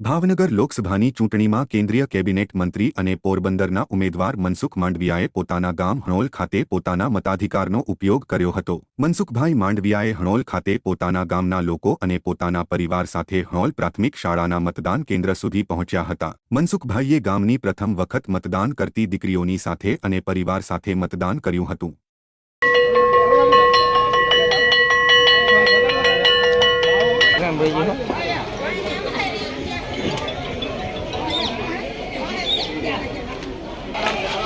ભાવનગર લોકસભાની ચૂંટણીમાં કેન્દ્રીય કેબિનેટ મંત્રી અને પોરબંદરના ઉમેદવાર મનસુખ માંડવિયાએ પોતાના ગામ હણોલ ખાતે પોતાના મતાધિકારનો ઉપયોગ કર્યો હતો. મનસુખભાઈ માંડવિયાએ હણોલ ખાતે પોતાના ગામના લોકો અને પોતાના પરિવાર સાથે હણોલ પ્રાથમિક શાળાના મતદાન કેન્દ્ર સુધી પહોંચ્યા હતા. મનસુખભાઈએ ગામની પ્રથમ વખત મતદાન કરતી દીકરીઓની સાથે અને પરિવાર સાથે મતદાન કર્યું હતું.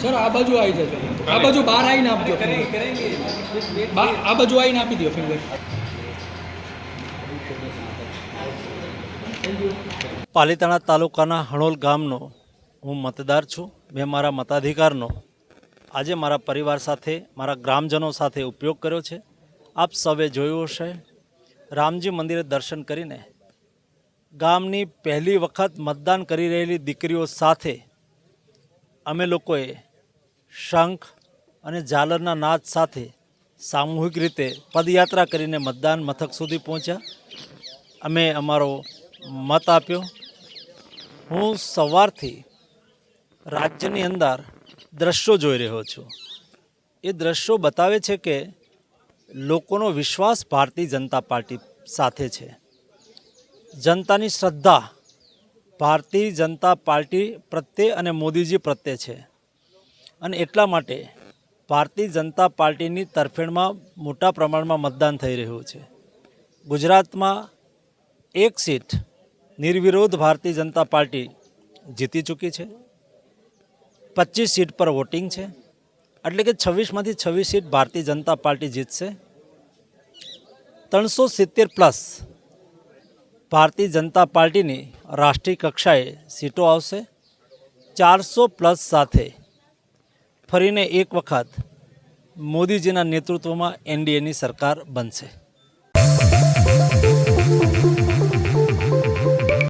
સર આ બાજુ આવી જજો. આ બાજુ બહાર આવીને આપજો આ બાજુ આવીને આપી દો ફિંગર પાલીતાણા તાલુકાના હણોલ ગામનો હું મતદાર છું. મેં મારા મતાધિકારનો આજે મારા પરિવાર સાથે મારા ગ્રામજનો સાથે ઉપયોગ કર્યો છે. આપ સૌએ જોયું હશે રામજી મંદિરે દર્શન કરીને ગામની પહેલી વખત મતદાન કરી રહેલી દીકરીઓ સાથે અમે લોકોએ શંખ અને ઝાલરના નાદ સાથે સામૂહિક રીતે પદયાત્રા કરીને મતદાન મથક સુધી પહોંચ્યા. અમે અમારો મત આપ્યો. હું સવારથી રાજ્યની અંદર દ્રશ્યો જોઈ રહ્યો છું. એ દ્રશ્યો બતાવે છે કે લોકોનો વિશ્વાસ ભારતીય જનતા પાર્ટી સાથે છે. જનતાની શ્રદ્ધા ભારતીય જનતા પાર્ટી પ્રત્યે અને મોદીજી પ્રત્યે છે. અને એટલા માટે ભારતીય જનતા પાર્ટીની તરફેણમાં મોટા પ્રમાણમાં મતદાન થઈ રહ્યું છે. ગુજરાતમાં એક સીટ નિર્વિરોધ ભારતીય જનતા પાર્ટી જીતી ચૂકી છે. પચીસ સીટ પર વોટિંગ છે. એટલે કે છવ્વીસમાંથી છવ્વીસ સીટ ભારતીય જનતા પાર્ટી જીતશે. ત્રણસો સિત્તેર પ્લસ ભારતીય જનતા પાર્ટીની રાષ્ટ્રીય કક્ષાએ સીટો આવશે. ચારસો પ્લસ સાથે ફરીને એક વખત મોદીજીના નેતૃત્વમાં એનડીએની સરકાર બનશે.